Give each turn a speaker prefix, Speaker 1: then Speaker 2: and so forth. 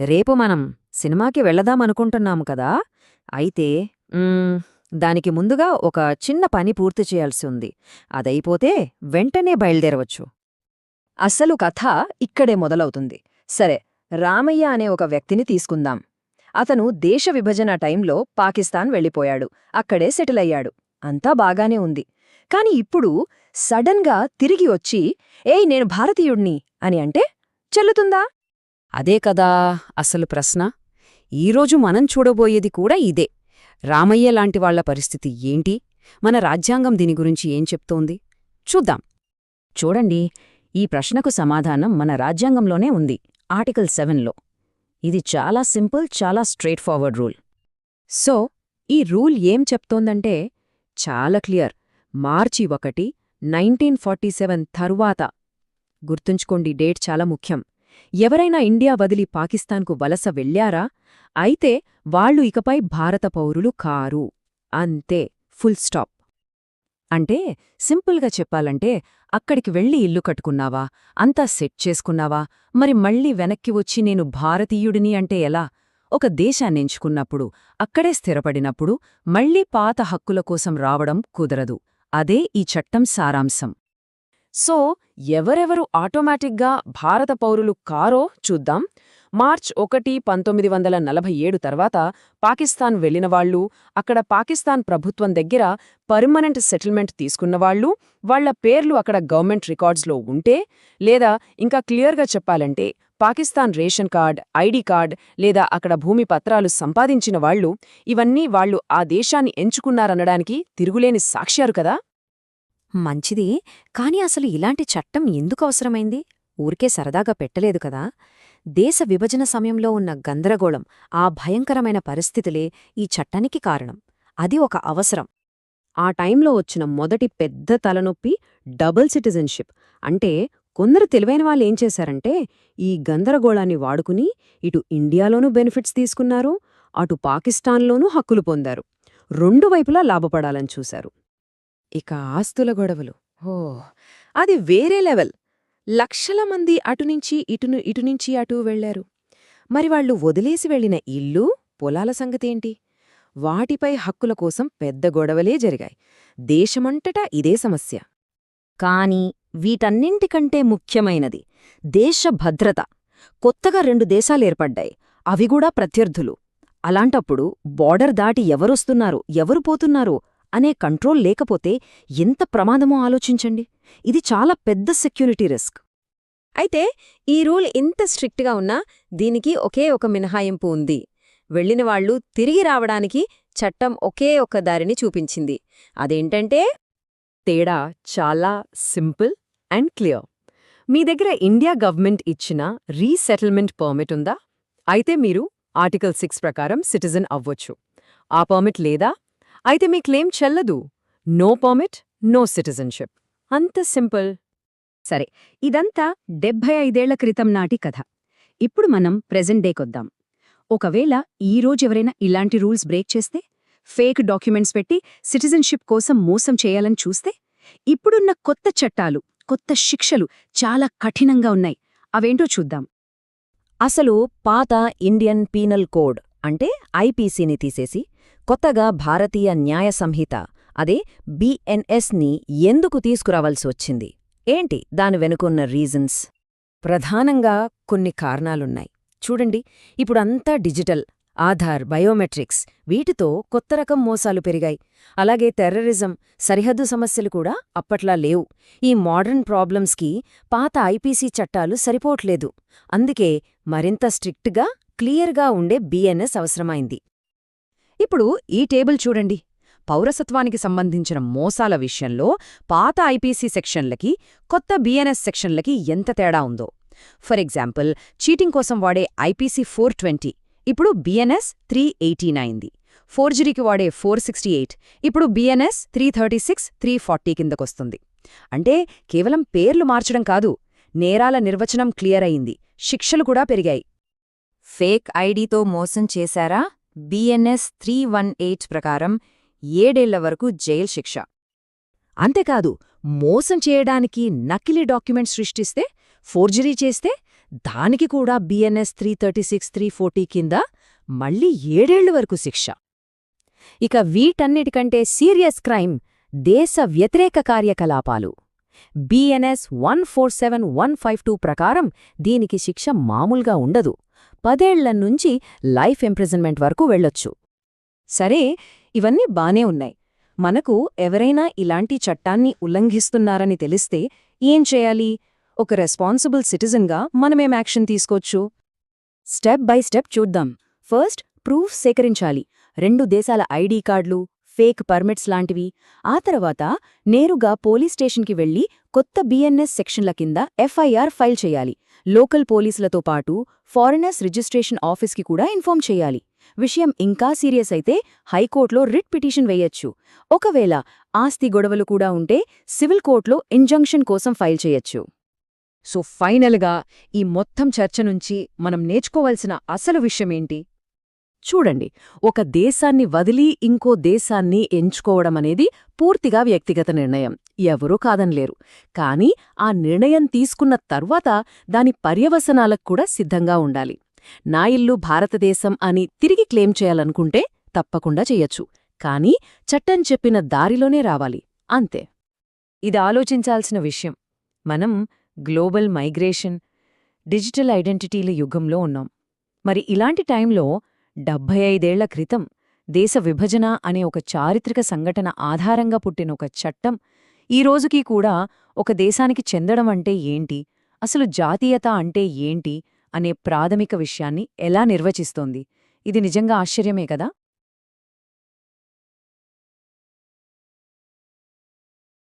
Speaker 1: రేపు మనం సినిమాకి వెళ్ళదామనుకుంటున్నాము కదా? అయితే దానికి ముందుగా ఒక చిన్న పని పూర్తి చేయాల్సి ఉంది. అదైపోతే వెంటనే బయలుదేరవచ్చు.
Speaker 2: అసలు కథ ఇక్కడే మొదలవుతుంది. సరే రామయ్య అనే ఒక వ్యక్తిని తీసుకుందాం. అతను దేశ విభజన టైంలో పాకిస్తాన్ వెళ్ళిపోయాడు. అక్కడే సెటిల్ అయ్యాడు అంతా బాగానే ఉంది. కాని ఇప్పుడు సడన్గా తిరిగి వచ్చి ఏయ్ నేను భారతీయుణ్ణి అని అంటే చెల్లుతుందా?
Speaker 3: అదే కదా అసలు ప్రశ్న? ఈరోజు మనం చూడబోయేది కూడా ఇదే. రామయ్య లాంటి వాళ్ళ పరిస్థితి ఏంటి? మన రాజ్యాంగం దీని గురించి ఏం చెప్తోంది? చూద్దాం.
Speaker 1: చూడండి ఈ ప్రశ్నకు సమాధానం మన రాజ్యాంగంలోనే ఉంది ఆర్టికల్ సెవెన్లో. ఇది చాలా సింపుల్ చాలా స్ట్రైట్ ఫార్వర్డ్ రూల్. సో ఈ రూల్ ఏం చెప్తోందంటే చాలా క్లియర్. మార్చి ఒకటి నైన్టీన్ ఫార్టీ సెవెన్ తరువాత. గుర్తుంచుకోండి డేట్ చాలా ముఖ్యం. ఎవరైనా ఇండియా వదిలి పాకిస్తాన్కు వలస వెళ్ళారా అయితే వాళ్ళు ఇకపై భారత పౌరులు కారు. అంతే. Full stop. అంటే సింపుల్గా చెప్పాలంటే అక్కడికి వెళ్ళి ఇల్లు కట్టుకున్నావా? అంతా సెట్ చేసుకున్నావా? మరి మళ్ళీ వెనక్కి వచ్చి నేను భారతీయుడిని అంటే ఎలా? ఒక దేశాన్నెంచుకున్నప్పుడు అక్కడే స్థిరపడినప్పుడు మళ్ళీ పాత హక్కుల కోసం రావడం కుదరదు. అదే ఈ చట్టం సారాంశం.
Speaker 2: సో ఎవరెవరు ఆటోమేటిక్గా భారత పౌరులు కారో చూద్దాం. మార్చ్ ఒకటి పంతొమ్మిది వందల నలభై ఏడు తర్వాత పాకిస్తాన్ వెళ్ళినవాళ్ళు అక్కడ పాకిస్తాన్ ప్రభుత్వం దగ్గర పర్మనెంట్ సెటిల్మెంట్ తీసుకున్నవాళ్ళు వాళ్ళ పేర్లు అక్కడ గవర్నమెంట్ రికార్డ్స్లో ఉంటే లేదా ఇంకా క్లియర్గా చెప్పాలంటే Pakistan ration card ID card లేదా అక్కడ భూమి పత్రాలు సంపాదించిన వాళ్ళు ఇవన్నీ వాళ్ళు ఆ దేశాన్ని ఎంచుకున్నారనడానికి తిరుగులేని సాక్ష్యారు కదా?
Speaker 1: మంచిది కాని అసలు ఇలాంటి చట్టం ఎందుకు అవసరమైంది? ఊరికే సరదాగా పెట్టలేదు కదా? దేశ విభజన సమయంలో ఉన్న గందరగోళం ఆ భయంకరమైన పరిస్థితులే ఈ చట్టానికి కారణం. అది ఒక అవసరం. ఆ టైంలో వచ్చిన మొదటి పెద్ద తలనొప్పి డబుల్ సిటిజన్షిప్. అంటే కొందరు తెలివైన వాళ్ళు ఏం చేశారంటే ఈ గందరగోళాన్ని వాడుకుని ఇటు ఇండియాలోనూ బెనిఫిట్స్ తీసుకున్నారు అటు పాకిస్తాన్లోనూ హక్కులు పొందారు. రెండు వైపులా లాభపడాలని చూశారు. ఇక ఆస్తుల గొడవలు. ఓ అది వేరే లెవెల్. లక్షల మంది అటునుంచి ఇటును ఇటునుంచి అటూ వెళ్ళారు మరి వాళ్ళు వదిలేసి వెళ్ళిన ఇల్లు పొలాల సంగతేంటి? వాటిపై హక్కుల కోసం పెద్ద గొడవలే జరిగాయి. దేశమంతటా ఇదే సమస్య. కాని వీటన్నింటికంటే ముఖ్యమైనది దేశ భద్రత. కొత్తగా రెండు దేశాలేర్పడ్డాయి అవిగూడా ప్రత్యర్థులు. అలాంటప్పుడు బోర్డర్ దాటి ఎవరొస్తున్నారు? ఎవరు పోతున్నారు? అనే కంట్రోల్ లేకపోతే ఎంత ప్రమాదమో ఆలోచించండి. ఇది చాలా పెద్ద సెక్యూరిటీ రిస్క్. అయితే ఈ రూల్ ఇంత స్ట్రిక్ట్గా ఉన్నా దీనికి ఒకే ఒక మినహాయింపు ఉంది. వెళ్ళిన వాళ్ళు తిరిగి రావడానికి చట్టం ఒకే ఒక దారిని చూపించింది. అదేంటంటే తేడా చాలా సింపుల్ అండ్ క్లియర్. మీ దగ్గర ఇండియా గవర్నమెంట్ ఇచ్చిన రీసెటిల్మెంట్ పర్మిట్ ఉందా? అయితే మీరు ఆర్టికల్ సిక్స్ ప్రకారం సిటిజన్ అవ్వొచ్చు. ఆ పర్మిట్ లేదా అయితే మీ క్లెయిమ్ చెల్లదు. No permit no citizenship. అంత సింపుల్. సరే ఇదంతా డెబ్భై ఐదేళ్ళ క్రితం నాటి కథ. ఇప్పుడు మనం ప్రెజెంట్ డేకొద్దాం ఒకవేళ ఈరోజు ఎవరైనా ఇలాంటి రూల్స్ బ్రేక్ చేస్తే ఫేక్ డాక్యుమెంట్స్ పెట్టి సిటిజన్షిప్ కోసం మోసం చేయాలని చూస్తే ఇప్పుడున్న కొత్త చట్టాలు కొత్త శిక్షలు చాలా కఠినంగా ఉన్నాయి. అవేంటో చూద్దాం. అసలు పాత ఇండియన్ పీనల్ కోడ్ అంటే ఐపీసీని తీసేసి కొత్తగా భారతీయ న్యాయ సంహిత అదే బిఎన్ఎస్ని ఎందుకు తీసుకురావాల్సి వచ్చింది? ఏంటి దాని వెనుకున్న రీజన్స్? ప్రధానంగా కొన్ని కారణాలున్నాయి. చూడండి ఇప్పుడంతా డిజిటల్ ఆధార్ బయోమెట్రిక్స్ వీటితో కొత్త రకం మోసాలు పెరిగాయి. అలాగే టెర్రరిజం సరిహద్దు సమస్యలు కూడా అప్పట్లా లేవు. ఈ మోడర్న్ ప్రాబ్లమ్స్కి పాత ఐపీసీ చట్టాలు సరిపోట్లేదు అందుకే మరింత స్ట్రిక్ట్గా క్లియర్గా ఉండే బిఎన్ఎస్ అవసరమైంది. ఇప్పుడు ఈ టేబుల్ చూడండి. పౌరసత్వానికి సంబంధించిన మోసాల విషయంలో పాత ఐపీసీ సెక్షన్లకి కొత్త బిఎన్ఎస్ సెక్షన్లకి ఎంత తేడా ఉందో. ఫర్ ఎగ్జాంపుల్ చీటింగ్ కోసం వాడే ఐపీసీ ఫోర్ ట్వంటీ ఇప్పుడు బిఎన్ఎస్ త్రీ ఎయిటీన్ అయింది ఫోర్జరీకి వాడే ఫోర్ సిక్స్టీ ఎయిట్ ఇప్పుడు BNS three thirty six three forty కిందకొస్తుంది. అంటే కేవలం పేర్లు మార్చడం కాదు నేరాల నిర్వచనం క్లియర్ అయింది శిక్షలు కూడా పెరిగాయి. ఫేక్ ఐడీతో మోసం చేశారా? బిఎన్ఎస్ త్రీ వన్ ఎయిట్ ప్రకారం ఏడేళ్ళ వరకు జైల్ శిక్ష. అంతేకాదు మోసం చేయడానికి నకిలీ డాక్యుమెంట్ సృష్టిస్తే ఫోర్జరీ చేస్తే దానికి కూడా BNS three thirty six three forty కింద మళ్ళీ ఏడేళ్ళ వరకు శిక్ష. ఇక వీటన్నిటికంటే సీరియస్ క్రైమ్ దేశ వ్యతిరేక కార్యకలాపాలు. BNS one four seven one five two ప్రకారం దీనికి శిక్ష మామూలుగా ఉండదు. పదేళ్ళ నుంచి లైఫ్ ఇంప్రిజన్మెంట్ వరకు వెళ్ళొచ్చు.
Speaker 2: సరే ఇవన్నీ బానే ఉన్నాయి. మనకు ఎవరైనా ఇలాంటి చట్టాన్ని ఉల్లంఘిస్తున్నారని తెలిస్తే ఏం చేయాలి? ఒక రెస్పాన్సిబుల్ సిటిజన్గా మనమేం యాక్షన్ తీసుకోవచ్చు?
Speaker 1: స్టెప్ బై స్టెప్ చూద్దాం. ఫస్ట్ ప్రూఫ్ సేకరించాలి. రెండు దేశాల ఐడీ కార్డులు ఫేక్ పర్మిట్స్ లాంటివి. ఆ తర్వాత నేరుగా పోలీస్ స్టేషన్కి వెళ్ళి కొత్త బిఎన్ఎస్ సెక్షన్ల కింద ఎఫ్ఐఆర్ ఫైల్ చేయాలి. లోకల్ పోలీసులతో పాటు ఫారినర్స్ రిజిస్ట్రేషన్ ఆఫీస్కి కూడా ఇన్ఫార్మ్ చేయాలి. విషయం ఇంకా సీరియస్ అయితే హైకోర్టులో రిట్ పిటిషన్ వేయొచ్చు. ఒకవేళ ఆస్తి గొడవలు కూడా ఉంటే సివిల్ కోర్టులో ఇంజంక్షన్ కోసం ఫైల్ చేయొచ్చు.
Speaker 2: సో ఫైనల్గా ఈ మొత్తం చర్చ నుంచి మనం నేర్చుకోవాల్సిన అసలు విషయమేంటి
Speaker 1: చూడండి ఒక దేశాన్ని వదిలి ఇంకో దేశాన్ని ఎంచుకోవడం అనేది పూర్తిగా వ్యక్తిగత నిర్ణయం. ఎవరూ కాదనలేరు. కానీ ఆ నిర్ణయం తీసుకున్న తర్వాత దాని పర్యవసనాలకు కూడా సిద్ధంగా ఉండాలి. నా ఇల్లు భారతదేశం అని తిరిగి క్లెయిమ్ చేయాలనుకుంటే తప్పకుండా చెయ్యొచ్చు కానీ చట్టం చెప్పిన దారిలోనే రావాలి. అంతే.
Speaker 2: ఇది ఆలోచించాల్సిన విషయం. మనం గ్లోబల్ మైగ్రేషన్ డిజిటల్ ఐడెంటిటీల యుగంలో ఉన్నాం. మరి ఇలాంటి టైంలో డెబ్భై ఐదేళ్ళ క్రితం దేశ విభజన అనే ఒక చారిత్రక సంఘటన ఆధారంగా పుట్టిన ఒక చట్టం ఈ రోజుకి కూడా ఒక దేశానికి చెందడం అంటే ఏంటి? అసలు జాతీయత అంటే ఏంటి? అనే ప్రాథమిక విషయాన్ని ఎలా నిర్వచిస్తోంది? ఇది నిజంగా ఆశ్చర్యమే కదా?